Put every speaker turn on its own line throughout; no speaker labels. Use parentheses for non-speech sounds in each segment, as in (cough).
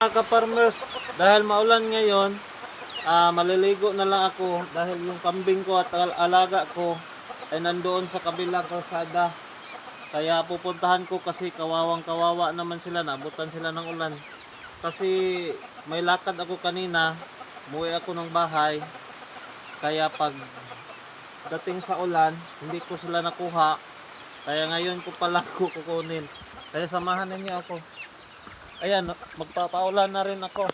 Mga ka-farmers, dahil maulan ngayon, ah, maliligo na lang ako dahil yung kambing ko at al- alaga ko ay nandoon sa kabilang kalsada. Kaya pupuntahan ko kasi kawawang kawawa naman sila, nabutan sila ng ulan. Kasi may lakad ako kanina, muwi ako ng bahay. Kaya pag dating sa ulan, hindi ko sila nakuha. Kaya ngayon ko pala ko (laughs) kukunin. Kaya samahan ninyo ako. Ayan, magpapaulan na rin ako.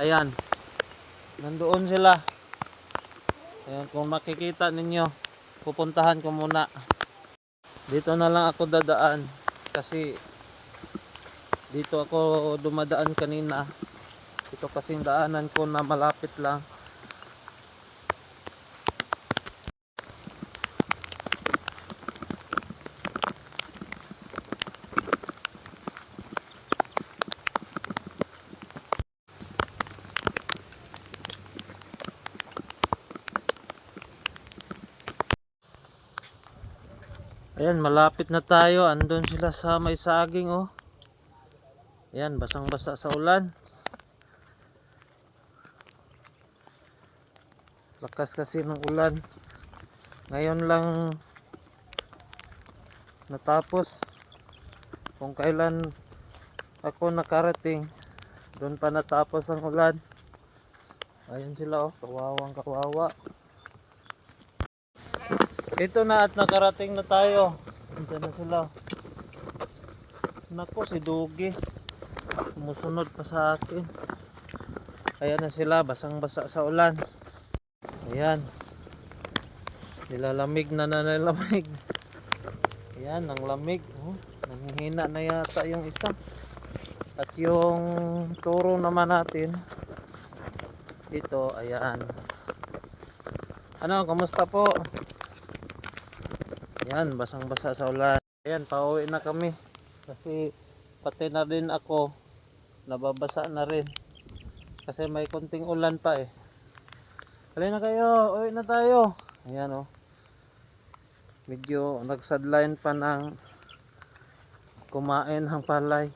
Ayan. Nandoon sila. Ayan, kung makikita ninyo, pupuntahan ko muna. Dito na lang ako dadaan kasi dito ako dumadaan kanina. Ito kasing daanan ko na malapit lang. Ayan, malapit na tayo. Andun sila sa may saging, oh. Ayan, basang-basa sa ulan. Lakas kasi ng ulan. Ngayon lang natapos. Kung kailan ako nakarating, doon pa natapos ang ulan. Ayan sila, oh. Kawawang kawawa. Ito na at nakarating na tayo. Andiyan na sila. Nako si Dugi. Sumusunod pa sa akin. Ayan na sila, basang-basa sa ulan. Ayan. Nilalamig na na nilalamig. Ayan, ang lamig. Oh, nanghihina na yata yung isa. At yung turo naman natin. Dito, ayan. Ano, kamusta po? Yan, basang-basa sa ulan. Ayan, pauwi na kami. Kasi pati na rin ako, nababasa na rin. Kasi may konting ulan pa eh. Halina na kayo, uwi na tayo. Ayan oh. Medyo nagsadline pa ng kumain ang palay.